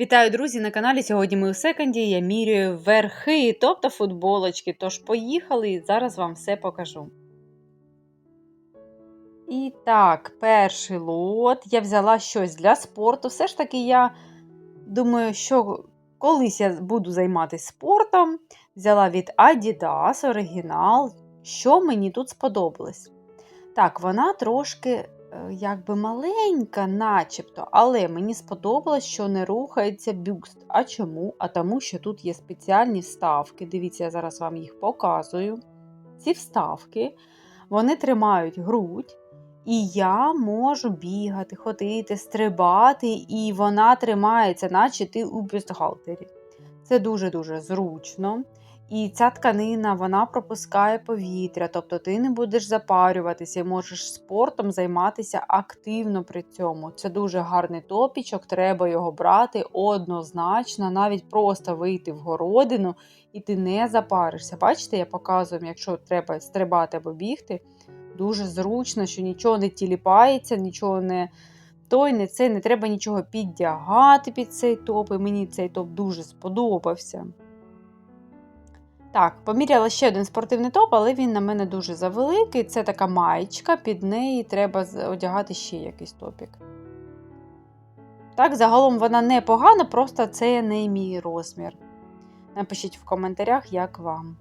Вітаю, друзі, на каналі. Сьогодні ми у секонді. Я міряю верхи, тобто футболочки. Тож поїхали і зараз вам все покажу. І так, перший лот. Я взяла щось для спорту. Все ж таки, я думаю, що колись я буду займатися спортом. Взяла від Adidas оригінал. Що мені тут сподобалось? Так, вона трошки якби маленька, начебто, але мені сподобалось, що не рухається бюст. А чому? А тому, що тут є спеціальні вставки. Дивіться, я зараз вам їх показую. Ці вставки вони тримають грудь, і я можу бігати, ходити, стрибати, і вона тримається, наче ти у бюстгальтері. Це дуже-дуже зручно. І ця тканина вона пропускає повітря, тобто ти не будеш запарюватися і можеш спортом займатися активно при цьому. Це дуже гарний топічок, треба його брати однозначно, навіть просто вийти в городину і ти не запаришся. Бачите, я показую, якщо треба стрибати або бігти, дуже зручно, що нічого не тіліпається, нічого не. Той, не це, не треба нічого піддягати під цей топ, і мені цей топ дуже сподобався. Так, поміряла ще один спортивний топ, але він на мене дуже завеликий. Це така маєчка, під неї треба одягати ще якийсь топік. Так, загалом вона непогана, просто це не мій розмір. Напишіть в коментарях, як вам.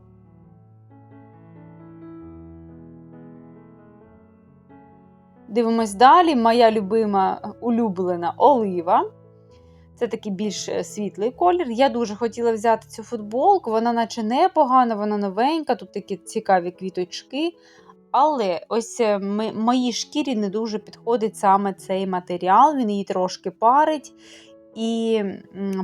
Дивимось далі. Моя любима улюблена олива. Це такий більш е, світлий колір. Я дуже хотіла взяти цю футболку, вона наче непогана, вона новенька, тут такі цікаві квіточки. Але ось е, моїй шкірі не дуже підходить саме цей матеріал, він її трошки парить. І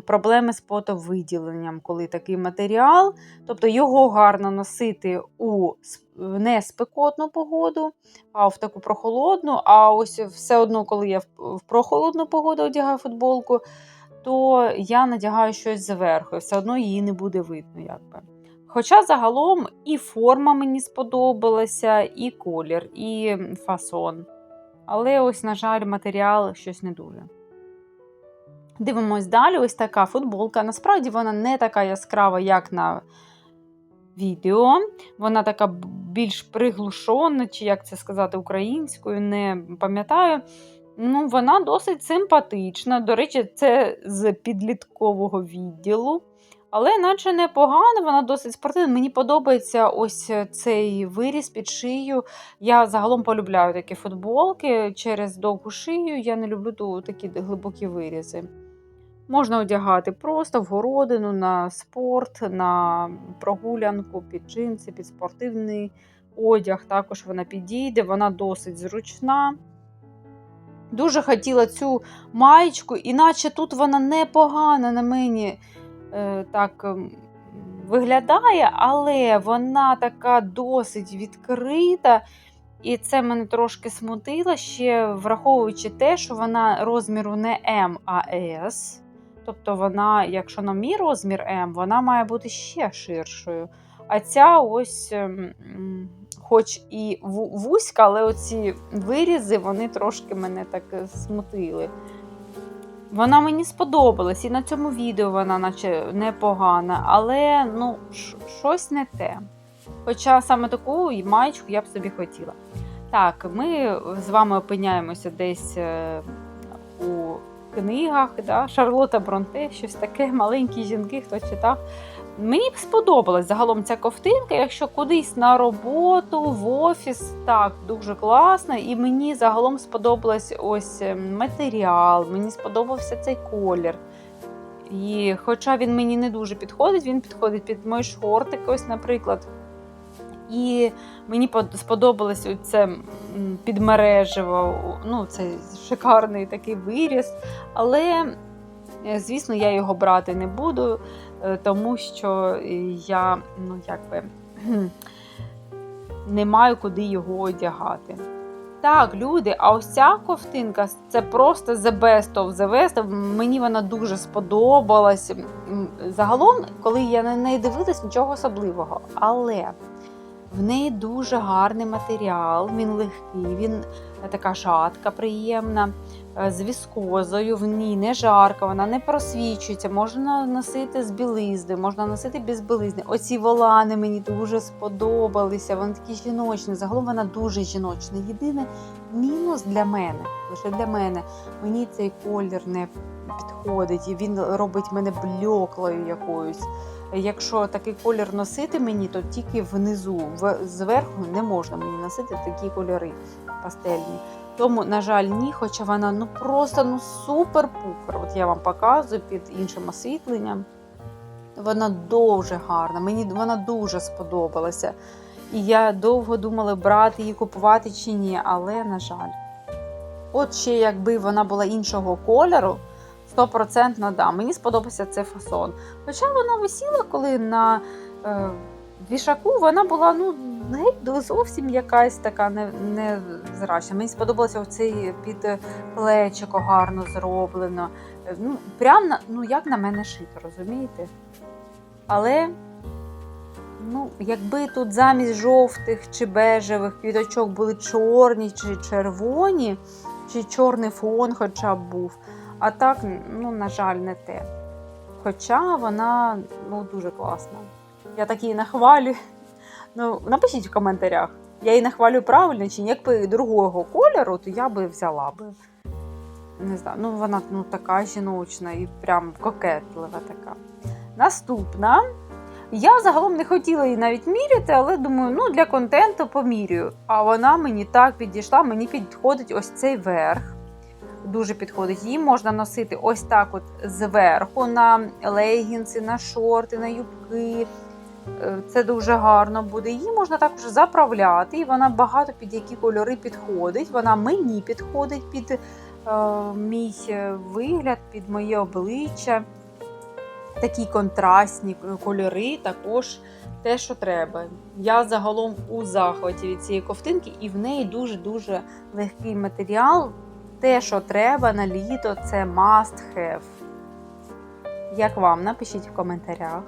проблеми з потовиділенням, коли такий матеріал. Тобто його гарно носити у не спекотну погоду, а в таку прохолодну. А ось все одно, коли я в прохолодну погоду одягаю футболку, то я надягаю щось зверху, і все одно її не буде видно. якби. Хоча загалом і форма мені сподобалася, і колір, і фасон. Але ось, на жаль, матеріал щось не дуже. Дивимось далі, ось така футболка. Насправді вона не така яскрава, як на відео. Вона така більш приглушена, чи як це сказати українською, не пам'ятаю. Ну, Вона досить симпатична. До речі, це з підліткового відділу. Але наче непогано, вона досить спортивна. Мені подобається ось цей виріз під шию. Я загалом полюбляю такі футболки через довгу шию. Я не люблю такі глибокі вирізи. Можна одягати просто в городину, на спорт, на прогулянку, під джинси, під спортивний одяг. Також вона підійде, вона досить зручна. Дуже хотіла цю маєчку, іначе тут вона непогана на мені е, так ем, виглядає, але вона така досить відкрита. І це мене трошки смутило, ще враховуючи те, що вона розміру не М, а С. Тобто, вона, якщо на мій розмір М, вона має бути ще ширшою. А ця ось ем, хоч і вузька, але оці вирізи вони трошки мене так е, смутили. Вона мені сподобалась, і на цьому відео вона наче непогана, але ну, щось не те. Хоча саме таку маєчку я б собі хотіла. Так, ми з вами опиняємося десь е, у книгах. да? Шарлота Бронте, щось таке, маленькі жінки, хто читав. Мені б сподобалась загалом ця ковтинка, якщо кудись на роботу, в офіс, так, дуже класно. І мені загалом сподобалось ось ем, матеріал, мені сподобався цей колір. І Хоча він мені не дуже підходить, він підходить під мої шортики, ось, наприклад. І мені сподобалось це підмережево, ну, цей шикарний такий виріс. Але, е, звісно, я його брати не буду. Е, тому що я ну, якби, не маю куди його одягати. Так, люди, а ось ця ковтинка це просто the best of the best. Мені вона дуже сподобалась. Загалом, коли я на неї дивилась, нічого особливого. Але в неї дуже гарний матеріал, він легкий, він така шатка приємна. Е, з віскозою, в ній не жарко, вона не просвічується. Можна носити з білизни, можна носити без білизни. Оці волани мені дуже сподобалися. Вони такі жіночні. Загалом вона дуже жіночна. Єдине мінус для мене, лише для мене. Мені цей колір не підходить, і він робить мене блеклою якоюсь. Якщо такий колір носити мені, то тільки внизу, зверху не можна мені носити такі кольори пастельні. Тому, на жаль, ні, хоча вона ну просто ну супер-пупер. От я вам показую під іншим освітленням. Вона дуже гарна, мені вона дуже сподобалася. І я довго думала, брати її, купувати чи ні, але, на жаль. От ще якби вона була іншого кольору, 100% да. Мені сподобався цей фасон. Хоча вона висіла, коли на е, вішаку вона була ну, геть зовсім якась така не, невзрачна. Мені сподобалося оцей під плечико гарно зроблено. Ну, прям на, ну, як на мене шито, розумієте? Але ну, якби тут замість жовтих чи бежевих квіточок були чорні чи червоні, чи чорний фон хоча б був. А так, ну, на жаль, не те. Хоча вона ну, дуже класна. Я так її нахвалю. Ну, напишіть в коментарях. Я її нахвалю правильно, чи якби другого кольору, то я би взяла би. Не знаю, ну вона ну, така жіночна і прям кокетлива така. Наступна. Я загалом не хотіла її навіть міряти, але думаю, ну для контенту помірюю. А вона мені так підійшла, мені підходить ось цей верх. Дуже підходить. Її можна носити ось так: от зверху на легінси, на шорти, на юбки. Е, Це дуже гарно буде. Її можна також заправляти, і вона багато під які кольори підходить. Вона мені підходить під е, мій вигляд, під моє обличчя. Такі контрастні кольори, також те, що треба. Я загалом у захваті від цієї ковтинки, і в неї дуже-дуже легкий матеріал. Те, що треба на літо, це must have. Як вам? Напишіть в коментарях.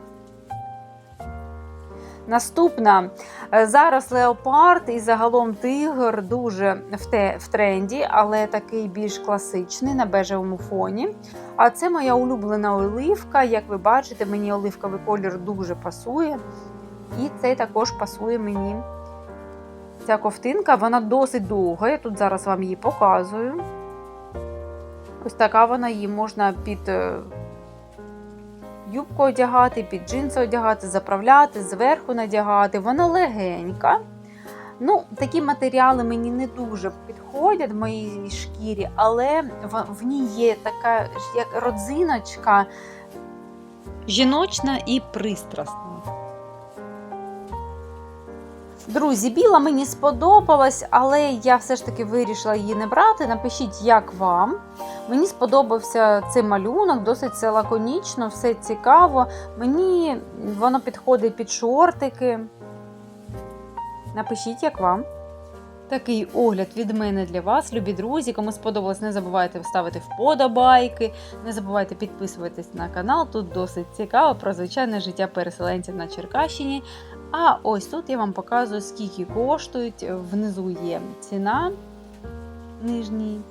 Наступна Е, зараз леопард і загалом тигр дуже в, те, в тренді, але такий більш класичний на бежевому фоні. А це моя улюблена оливка. Як ви бачите, мені оливковий колір дуже пасує. І цей також пасує мені. Ця ковтинка, вона досить довга. Я тут зараз вам її показую. Ось така вона її можна під е, юбку одягати, під джинси одягати, заправляти, зверху надягати. Вона легенька. Ну, Такі матеріали мені не дуже підходять в моїй шкірі, але в, в ній є така як родзиночка жіночна і пристрасна. Друзі, біла мені сподобалась, але я все ж таки вирішила її не брати. Напишіть, як вам. Мені сподобався цей малюнок, досить це лаконічно, все цікаво. Мені воно підходить під шортики. Напишіть, як вам. Такий огляд від мене для вас, любі друзі. Кому сподобалось, не забувайте ставити вподобайки, не забувайте підписуватись на канал. Тут досить цікаво про звичайне життя переселенців на Черкащині. А ось тут я вам показую, скільки коштують. Внизу є ціна нижній.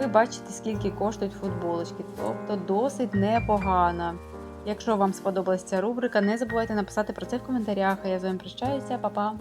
Ви бачите, скільки коштують футболочки. Тобто досить непогано. Якщо вам сподобалася ця рубрика, не забувайте написати про це в коментарях. А я з вами прощаюся, Па-па!